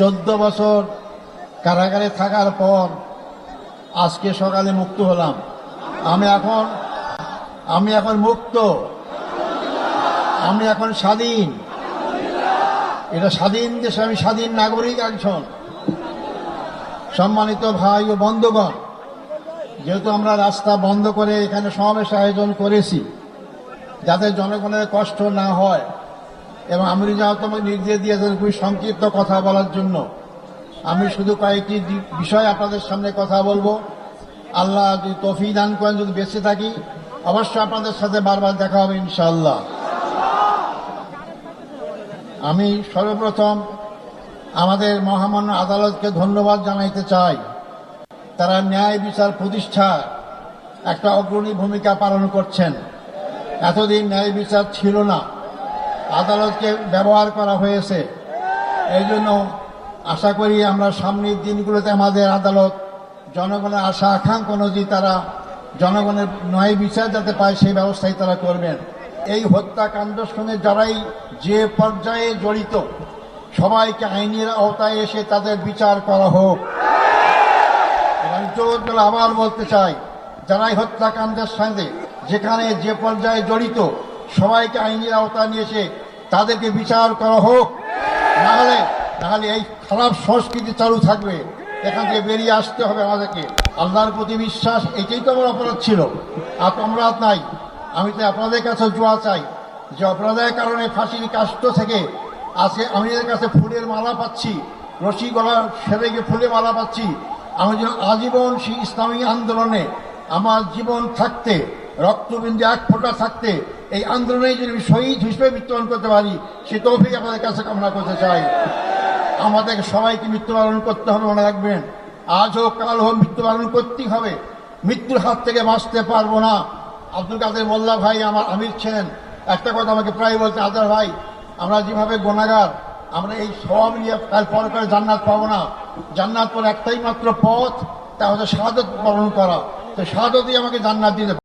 চোদ্দ বছর কারাগারে থাকার পর আজকে সকালে মুক্ত হলাম। আমি এখন আমি এখন মুক্ত। আমি এখন স্বাধীন। এটা স্বাধীন দেশে আমি স্বাধীন নাগরিক একজন। সম্মানিত ভাই ও বন্ধুগণ, যেহেতু আমরা রাস্তা বন্ধ করে এখানে সমাবেশ আয়োজন করেছি, যাতে জনগণের কষ্ট না হয় এবং আমি যাও তোমাকে নির্দেশ দিয়েছেন খুবই সংক্ষিপ্ত কথা বলার জন্য। আমি শুধু কয়েকটি বিষয় আপনাদের সামনে কথা বলব। আল্লাহ যদি তফি দান করেন, যদি বেঁচে থাকি, অবশ্যই আপনাদের সাথে বারবার দেখা হবে ইনশাআল্লাহ। আমি সর্বপ্রথম আমাদের মহামান্য আদালতকে ধন্যবাদ জানাইতে চাই। তারা ন্যায় বিচার প্রতিষ্ঠা একটা অগ্রণী ভূমিকা পালন করছেন। এতদিন ন্যায় বিচার ছিল না। আদালতকে ব্যবহার করা হয়েছে। এই জন্য আশা করি আমরা সামনের দিনগুলোতে আমাদের আদালত জনগণের আশা, আকাঙ্ক্ষা অনুযায়ী তারা জনগণের ন্যায় বিচার যাতে পায়, সেই ব্যবস্থাই তারা করবেন। এই হত্যাকাণ্ডের সঙ্গে যারাই যে পর্যায়ে জড়িত, সবাইকে আইনের আওতায় এসে তাদের বিচার করা হোক। আমি জোর আবার বলতে চাই, যারাই হত্যাকাণ্ডের সঙ্গে যেখানে যে পর্যায়ে জড়িত, সবাইকে আইনের আওতা নিয়েছে তাদেরকে বিচার করা হোক। নাহলে তাহলে এই খারাপ সংস্কৃতি চালু থাকবে। এখান থেকে বেরিয়ে আসতে হবে আমাদেরকে। আল্লাহর প্রতি বিশ্বাস, এটাই তো আমার অপরাধ ছিল। আর তো অপরাধ নাই। আমি তো আপনাদের কাছে জোয়া চাই যে অপরাধের কারণে ফাঁসির কাষ্ট থেকে আমি এদের কাছে ফুলের মালা পাচ্ছি। রশি গলা সেরে গিয়ে ফুলের মালা পাচ্ছি। আমি যেন আজীবন সেই ইসলামী আন্দোলনে আমার জীবন থাকতে, রক্তবিন্দু এক ফোঁটা থাকতে এই আন্দোলনে যদি আমি শহীদ হিসেবে মৃত্যুবরণ করতে পারি, সে তৌফিক আপনাদের কাছে কামনা করতে চাই। আমাদের সবাইকে মৃত্যুবরণ করতে হবে মনে রাখবেন। আজ হোক, কাল হোক, মৃত্যুবরণ করতেই হবে। মৃত্যুর হাত থেকে বাঁচতে পারব না। আব্দুল কাদের মোল্লা ভাই আমার আমির ছিলেন। একটা কথা আমাকে প্রায় বলতে আদার ভাই, আমরা যেভাবে গোনাগার, আমরা এই সব নিয়ে পর করে জান্নাত পাবো না। জান্নাত পর একটাই মাত্র পথ, তা হচ্ছে শাহাদত বরণ করা। তো শাহাদতই আমাকে জান্নাত দিতে